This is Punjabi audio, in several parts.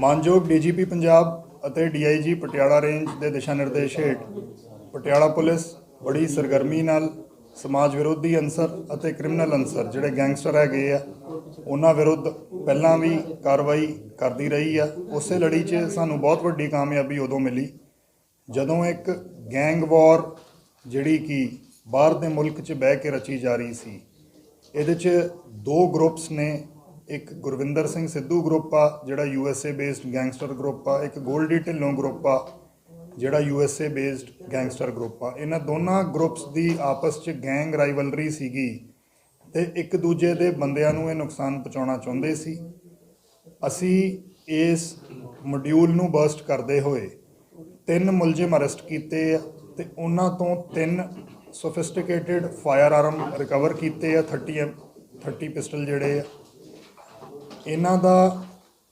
ਮਾਨਯੋਗ ਡੀਜੀਪੀ ਪੰਜਾਬ ਅਤੇ ਡੀਆਈਜੀ ਪਟਿਆਲਾ ਰੇਂਜ ਦੇ ਦਿਸ਼ਾ ਨਿਰਦੇਸ਼ ਹੇਠ ਪਟਿਆਲਾ ਪੁਲਿਸ ਬੜੀ ਸਰਗਰਮੀ ਨਾਲ ਸਮਾਜ ਵਿਰੋਧੀ ਅਨਸਰ ਅਤੇ ਕ੍ਰਿਮੀਨਲ ਅਨਸਰ ਜਿਹੜੇ ਗੈਂਗਸਟਰ ਹੈਗੇ ਆ, ਉਹਨਾਂ ਵਿਰੁੱਧ ਪਹਿਲਾਂ ਵੀ ਕਾਰਵਾਈ ਕਰਦੀ ਰਹੀ ਆ। ਉਸੇ ਲੜੀ 'ਚ ਸਾਨੂੰ ਬਹੁਤ ਵੱਡੀ ਕਾਮਯਾਬੀ ਉਦੋਂ ਮਿਲੀ ਜਦੋਂ ਇੱਕ ਗੈਂਗ ਵਾਰ ਜਿਹੜੀ ਕਿ ਬਾਹਰ ਦੇ ਮੁਲਕ 'ਚ ਬਹਿ ਕੇ ਰਚੀ ਜਾ ਰਹੀ ਸੀ, ਇਹਦੇ 'ਚ ਦੋ ਗਰੁੱਪਸ ਨੇ ਇੱਕ ਗੁਰਵਿੰਦਰ ਸਿੰਘ ਸਿੱਧੂ ਗਰੁੱਪ ਆ, ਜਿਹੜਾ U S A based gangster group ਆ, ਇੱਕ ਗੋਲਡੀ ਢਿੱਲੋਂ ਗਰੁੱਪ ਆ, ਜਿਹੜਾ U S A based gangster group ਆ। ਇਹਨਾਂ ਦੋਨਾਂ ਗਰੁੱਪਸ ਦੀ ਆਪਸ 'ਚ ਗੈਂਗ ਰਾਈਵਲਰੀ ਸੀਗੀ ਤੇ ਇੱਕ ਦੂਜੇ ਦੇ ਬੰਦਿਆਂ ਨੂੰ ਇਹ ਨੁਕਸਾਨ ਪਹੁੰਚਾਉਣਾ ਚਾਹੁੰਦੇ ਸੀ। ਅਸੀਂ ਇਸ ਮੋਡਿਊਲ ਨੂੰ ਬਰਸਟ ਕਰਦੇ ਹੋਏ ਤਿੰਨ ਮੁਲਜ਼ਮ ਅਰੈਸਟ ਕੀਤੇ ਆ ਤੇ ਉਹਨਾਂ ਤੋਂ ਤਿੰਨ ਸੋਫਿਸਟੀਕੇਟਿਡ ਫਾਇਰ ਆਰਮ ਰਿਕਵਰ ਕੀਤੇ ਆ 30 ਐਮ 30 ਪਿਸਟਲ ਜਿਹੜੇ ਆ। ਇਹਨਾਂ ਦਾ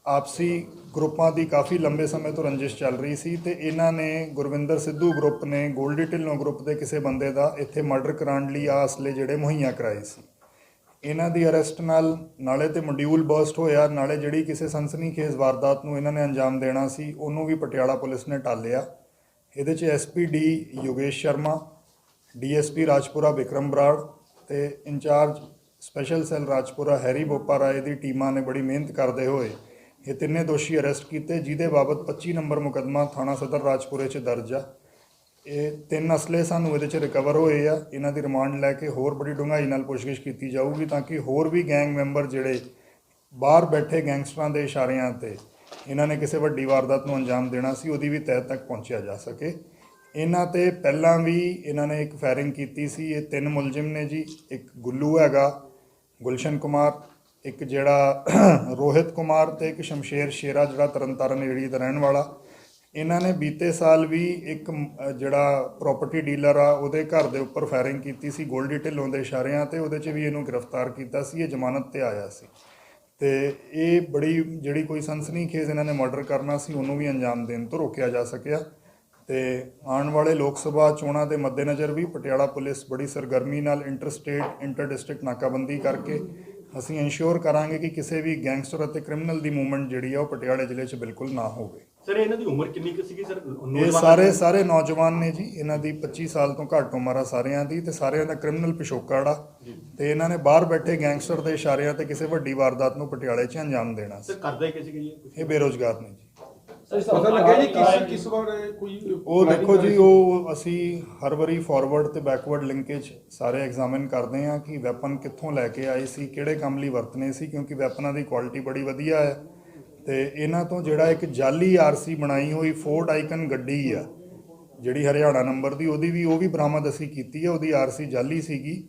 ਆਪਸੀ ਗਰੁੱਪਾਂ ਦੀ ਕਾਫੀ ਲੰਬੇ ਸਮੇਂ ਤੋਂ ਰੰਜਿਸ਼ ਚੱਲ ਰਹੀ ਸੀ ਤੇ ਇਹਨਾਂ ਨੇ ਗੁਰਵਿੰਦਰ ਸਿੱਧੂ ਗਰੁੱਪ ਨੇ ਗੋਲਡੀ ਢਿੱਲੋਂ ਗਰੁੱਪ ਦੇ ਕਿਸੇ ਬੰਦੇ ਦਾ ਇੱਥੇ ਮਰਡਰ ਕਰਾਉਣ ਲਈ ਆ ਅਸਲੇ ਜਿਹੜੇ ਮੁਹੱਈਆ ਕਰਾਏ ਸੀ। ਇਹਨਾਂ ਦੀ ਅਰੈਸਟ ਨਾਲ ਨਾਲੇ ਤੇ ਮੋਡਿਊਲ ਬਰਸਟ ਹੋਇਆ, ਨਾਲੇ ਜਿਹੜੀ ਕਿਸੇ ਸਨਸਨੀਖੇਜ਼ ਵਾਰਦਾਤ ਨੂੰ ਇਹਨਾਂ ਨੇ ਅੰਜਾਮ ਦੇਣਾ ਸੀ, ਉਹਨੂੰ ਵੀ ਪਟਿਆਲਾ ਪੁਲਿਸ ਨੇ ਟਾਲਿਆ ਇਹਦੇ 'ਚ ਐਸਪੀਡੀ ਯੋਗੇਸ਼ ਸ਼ਰਮਾ ਡੀਐਸਪੀ ਰਾਜਪੁਰਾ ਵਿਕਰਮ ਬਰਾੜ ਤੇ incharge special cell Rajpura, Harry Bopa Rai ਦੀ ਟੀਮਾਂ ਨੇ ਬੜੀ ਮਿਹਨਤ ਕਰਦੇ ਹੋਏ ਇਹ ਤਿੰਨੇ ਦੋਸ਼ੀ ਅਰੈਸਟ ਕੀਤੇ, ਜਿਹਦੇ ਬਾਬਤ 25 ਨੰਬਰ ਮੁਕੱਦਮਾ ਥਾਣਾ ਸਦਰ ਰਾਜਪੁਰੇ 'ਚ ਦਰਜ ਆ। ਇਹ ਤਿੰਨ ਅਸਲੇ ਸਾਨੂੰ ਇਹਦੇ 'ਚ ਰਿਕਵਰ ਹੋਏ ਆ। ਇਹਨਾਂ ਦੀ ਰਿਮਾਂਡ ਲੈ ਕੇ ਹੋਰ ਬੜੀ ਡੂੰਘਾਈ ਨਾਲ ਪੁੱਛਗਿੱਛ ਕੀਤੀ ਜਾਊਗੀ ਤਾਂ ਕਿ ਹੋਰ ਵੀ ਗੈਂਗ ਮੈਂਬਰ ਜਿਹੜੇ ਬਾਹਰ ਬੈਠੇ ਗੈਂਗਸਟਰਾਂ ਦੇ ਇਸ਼ਾਰਿਆਂ ਤੇ ਇਹਨਾਂ ਨੇ ਕਿਸੇ ਵੱਡੀ ਵਾਰਦਾਤ ਨੂੰ ਅੰਜਾਮ ਦੇਣਾ ਸੀ, ਉਹਦੀ ਵੀ ਤਹਿ ਤੱਕ ਪਹੁੰਚਿਆ ਜਾ ਸਕੇ। ਇਹਨਾਂ ਤੇ ਪਹਿਲਾਂ ਵੀ ਇਹਨਾਂ ਨੇ ਇੱਕ ਫਾਇਰਿੰਗ ਕੀਤੀ ਸੀ। ਇਹ ਤਿੰਨ ਮੁਲਜ਼ਮ ਨੇ ਜੀ, ਇੱਕ ਗੁੱਲੂ ਹੈਗਾ ਗੁਲਸ਼ਨ ਕੁਮਾਰ, ਇੱਕ ਜਿਹੜਾ ਰੋਹਿਤ ਕੁਮਾਰ ਤੇ ਇੱਕ ਸ਼ਮਸ਼ੇਰ ਸ਼ੇਰਾ ਜਿਹੜਾ ਤਰਨਤਾਰਨ ਏਰੀਆ ਦਾ ਰਹਿਣ ਵਾਲਾ, ਇਹਨਾਂ ਨੇ ਬੀਤੇ ਸਾਲ ਵੀ ਇੱਕ ਜਿਹੜਾ ਪ੍ਰਾਪਰਟੀ ਡੀਲਰ ਆ, ਉਹਦੇ ਘਰ ਦੇ ਉੱਪਰ ਫਾਇਰਿੰਗ ਕੀਤੀ ਸੀ ਗੋਲਡੀ ਢਿੱਲੋਂ ਦੇ ਇਸ਼ਾਰਿਆਂ ਤੇ, ਉਹਦੇ 'ਚ ਵੀ ਇਹਨੂੰ ਗ੍ਰਿਫਤਾਰ ਕੀਤਾ ਸੀ, ਇਹ ਜ਼ਮਾਨਤ ਤੇ ਆਇਆ ਸੀ। ਤੇ ਇਹ ਬੜੀ, ਜਿਹੜੀ ਕੋਈ ਸੰਸਨੀ ਖੇਜ਼ ਇਹਨਾਂ ਨੇ ਮਰਡਰ ਕਰਨਾ ਸੀ, ਉਹਨੂੰ ਵੀ ਅੰਜਾਮ ਦੇਣ ਤੋਂ ਰੋਕਿਆ ਜਾ ਸਕਿਆ। ਤੇ ਆਉਣ ਵਾਲੇ ਲੋਕ ਸਭਾ ਚੋਣਾਂ ਦੇ ਮੱਦੇਨਜ਼ਰ ਵੀ ਪਟਿਆਲਾ ਪੁਲਿਸ ਬੜੀ ਸਰਗਰਮੀ ਨਾਲ ਇੰਟਰ ਸਟੇਟ ਇੰਟਰ ਡਿਸਟ੍ਰਿਕਟ ਨਾਕਾਬੰਦੀ ਕਰਕੇ ਅਸੀਂ ਇਨਸ਼ੋਰ ਕਰਾਂਗੇ ਕਿ ਕਿਸੇ ਵੀ ਗੈਂਗਸਟਰ ਅਤੇ ਕ੍ਰਿਮੀਨਲ ਦੀ ਮੂਵਮੈਂਟ ਜਿਹੜੀ ਆ ਉਹ ਪਟਿਆਲੇ ਜ਼ਿਲ੍ਹੇ 'ਚ ਬਿਲਕੁਲ ਨਾ ਹੋਵੇ। ਸਰ ਇਹਨਾਂ ਦੀ ਉਮਰ ਕਿੰਨੀ ਕੁ ਸੀਗੀ ਸਰ? ਇਹ ਨੌਜਵਾਨ ਸਾਰੇ ਸਾਰੇ ਨੌਜਵਾਨ ਨੇ ਜੀ। ਇਹਨਾਂ ਦੀ 25 ਸਾਲ ਤੋਂ ਘੱਟ ਉਮਰ ਆ ਸਾਰਿਆਂ ਦੀ ਤੇ ਸਾਰਿਆਂ ਦਾ ਕ੍ਰਿਮੀਨਲ ਪਿਛੋਕੜ ਆ। ਤੇ ਇਹਨਾਂ ਨੇ ਬਾਹਰ ਬੈਠੇ ਗੈਂਗਸਟਰ ਦੇ ਇਸ਼ਾਰਿਆਂ ਤੇ ਕਿਸੇ ਵੱਡੀ ਵਾਰਦਾਤ ਨੂੰ ਪਟਿਆਲੇ 'ਚ ਅੰਜਾਮ ਦੇਣਾ। ਸਰ ਕਰਦੇ ਕਿ ਸੀਗੇ ਜੀ? ਇਹ ਬੇਰੋਜ਼ਗਾਰ ਨੇ ਜੀ। ਪਤਾ ਲੱਗਿਆ ਜੀ ਕਿਸ ਕਿਸ ਵਾਰ ਕੋਈ ਉਹ ਦੇਖੋ ਜੀ ਉਹ ਅਸੀਂ ਹਰ ਵਾਰੀ ਫਾਰਵਰਡ ਤੇ ਬੈਕਵਰਡ ਲਿੰਕੇਜ ਸਾਰੇ ਐਗਜ਼ਾਮਿਨ ਕਰਦੇ ਹਾਂ ਕਿ ਵੈਪਨ ਕਿੱਥੋਂ ਲੈ ਕੇ ਆਏ ਸੀ ਕਿਹੜੇ ਕੰਮ ਲਈ ਵਰਤਨੇ ਸੀ ਕਿਉਂਕਿ ਵੈਪਨਾਂ ਦੀ ਕੁਆਲਿਟੀ ਬੜੀ ਵਧੀਆ ਹੈ। ਤੇ ਇਹਨਾਂ ਤੋਂ ਜਿਹੜਾ ਇੱਕ ਜਾਲੀ ਆਰਸੀ ਬਣਾਈ ਹੋਈ ਫੋਰਡ ਆਈਕਨ ਗੱਡੀ ਆ ਜਿਹੜੀ ਹਰਿਆਣਾ ਨੰਬਰ ਦੀ ਉਹਦੀ ਵੀ ਉਹ ਵੀ ਬਰਾਮਦ ਅਸੀਂ ਕੀਤੀ ਹੈ ਉਹਦੀ ਆਰਸੀ ਜਾਲੀ ਸੀਗੀ।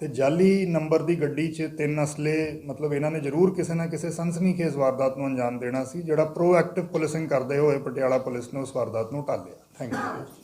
ਤੇ ਜਾਲੀ ਨੰਬਰ ਦੀ ਗੱਡੀ 'ਚ ਤਿੰਨ ਅਸਲੇ, ਮਤਲਬ ਇਹਨਾਂ ਨੇ ਜ਼ਰੂਰ ਕਿਸੇ ਨਾ ਕਿਸੇ ਸਨਸਨੀਖੇਜ਼ ਵਾਰਦਾਤ ਨੂੰ ਅੰਜਾਮ ਦੇਣਾ ਸੀ, ਜਿਹੜਾ ਪ੍ਰੋਐਕਟਿਵ ਪੁਲਿਸਿੰਗ ਕਰਦੇ ਹੋਏ ਪਟਿਆਲਾ ਪੁਲਿਸ ਨੇ ਉਸ ਵਾਰਦਾਤ ਨੂੰ ਟਾਲਿਆ ਥੈਂਕ ਯੂ